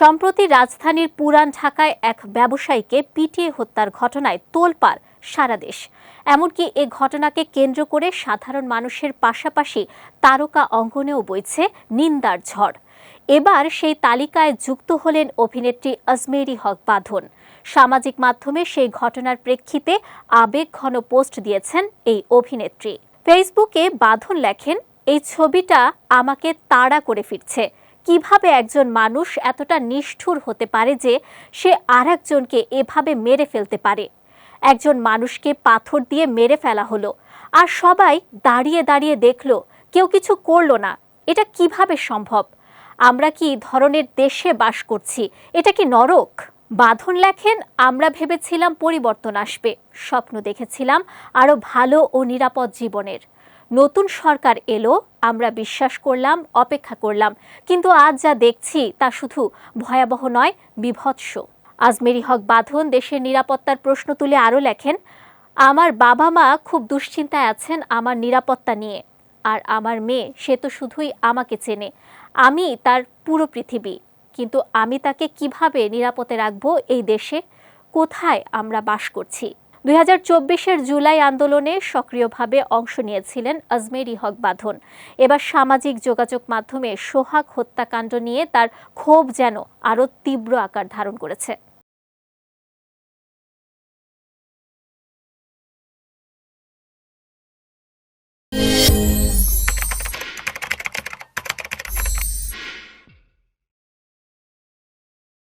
সম্প্রতি রাজধানীর পুরান ঢাকায় এক ব্যবসায়ীকে পিটিয়ে হত্যার ঘটনায় তোলপাড় সারা দেশ। এমনকি এ ঘটনাকে কেন্দ্র করে সাধারণ মানুষের পাশাপাশি তারকা অঙ্গনেও বইছে নিন্দার ঝড়। এবার সেই তালিকায় যুক্ত হলেন অভিনেত্রী আজমেরি হক বাঁধন। সামাজিক মাধ্যমে সেই ঘটনার প্রেক্ষিতে আবেগঘন পোস্ট দিয়েছেন এই অভিনেত্রী। ফেসবুকে বাঁধন লেখেন, এই ছবিটা আমাকে তাড়া করে ফিরছে। কীভাবে একজন মানুষ এতটা নিষ্ঠুর হতে পারে যে সে আরেকজনকে এভাবে মেরে ফেলতে পারে? একজন মানুষকে পাথর দিয়ে মেরে ফেলা হলো, আর সবাই দাঁড়িয়ে দাঁড়িয়ে দেখল, কেউ কিছু করল না। এটা কীভাবে সম্ভব? আমরা কি ধরনের দেশে বাস করছি? এটা কি নরক? বাঁধন লেখেন, আমরা ভেবেছিলাম পরিবর্তন আসবে। স্বপ্ন দেখেছিলাম আরও ভালো ও নিরাপদ জীবনের। নতুন সরকার এলো, আমরা বিশ্বাস করলাম, অপেক্ষা করলাম। কিন্তু আজ যা দেখছি তা শুধু ভয়াবহ নয়, বিভৎস। আজমেরি হক বাঁধন দেশের নিরাপত্তার প্রশ্ন তুলে আরও লেখেন, আমার বাবা মা খুব দুশ্চিন্তায় আছেন আমার নিরাপত্তা নিয়ে। আর আমার মেয়ে, সে তো শুধুই আমাকে চেনে। আমি তার পুরো পৃথিবী। কিন্তু আমি তাকে কীভাবে নিরাপদে রাখব এই দেশে? কোথায় আমরা বাস করছি? দুই হাজার চব্বিশের জুলাই আন্দোলনে সক্রিয়ভাবে অংশ নিয়েছিলেন আজমেরি হক বাঁধন। এবার সামাজিক যোগাযোগ মাধ্যমে সোহাগ হত্যাকাণ্ড নিয়ে তার ক্ষোভ যেন আরও তীব্র আকার ধারণ করেছে।